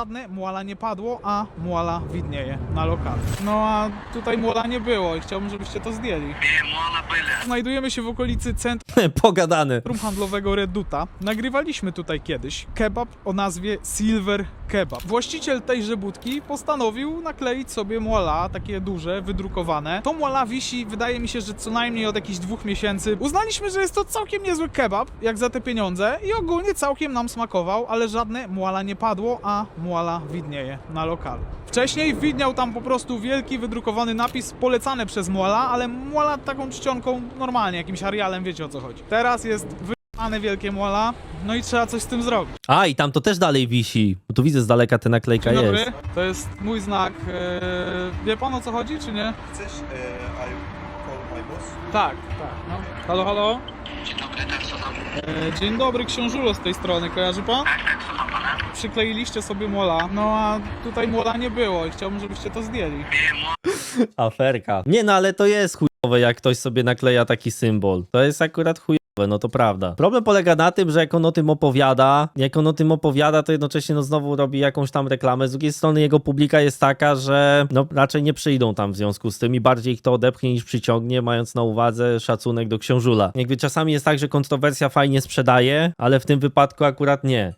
Żadne muala nie padło, a muala widnieje na lokalu. No a tutaj muala nie było i chciałbym, żebyście to zdjęli. Znajdujemy się w okolicy centrum Pogadane. handlowego Reduta. Nagrywaliśmy tutaj kiedyś kebab o nazwie Silver Kebab. Właściciel tejże budki postanowił nakleić sobie muala, takie duże, wydrukowane. To muala wisi, wydaje mi się, że co najmniej od jakichś dwóch miesięcy. Uznaliśmy, że jest to całkiem niezły kebab, jak za te pieniądze i ogólnie całkiem nam smakował, ale żadne muala nie padło, a muala widnieje na lokalu. Wcześniej widniał tam po prostu wielki wydrukowany napis polecany przez muala, ale muala taką czcionką normalnie, jakimś Arialem, wiecie o co chodzi. Teraz jest wyjebane wielkie muala, no i trzeba coś z tym zrobić. A, i tam to też dalej wisi. Bo tu widzę z daleka ta naklejka Dzień dobry, jest. to jest mój znak. Eee, wie pan o co chodzi, czy nie? Chcesz, e, I call my boss? Tak, tak. No. Halo, halo? Dzień dobry, tak, co tam? E, dzień dobry, książulo z tej strony, kojarzy pan? Tak, tak? Przykleiliście sobie muala, no a tutaj muala nie było i chciałbym, żebyście to zdjęli. Aferka. Nie no, ale to jest chujowe, jak ktoś sobie nakleja taki symbol. To jest akurat chujowe, no to prawda. Problem polega na tym, że jak on o tym opowiada, jak on o tym opowiada, to jednocześnie no znowu robi jakąś tam reklamę. Z drugiej strony jego publika jest taka, że no raczej nie przyjdą tam w związku z tym i bardziej ich to odepchnie niż przyciągnie, mając na uwadze szacunek do książula. Jakby czasami jest tak, że kontrowersja fajnie sprzedaje, ale w tym wypadku akurat nie.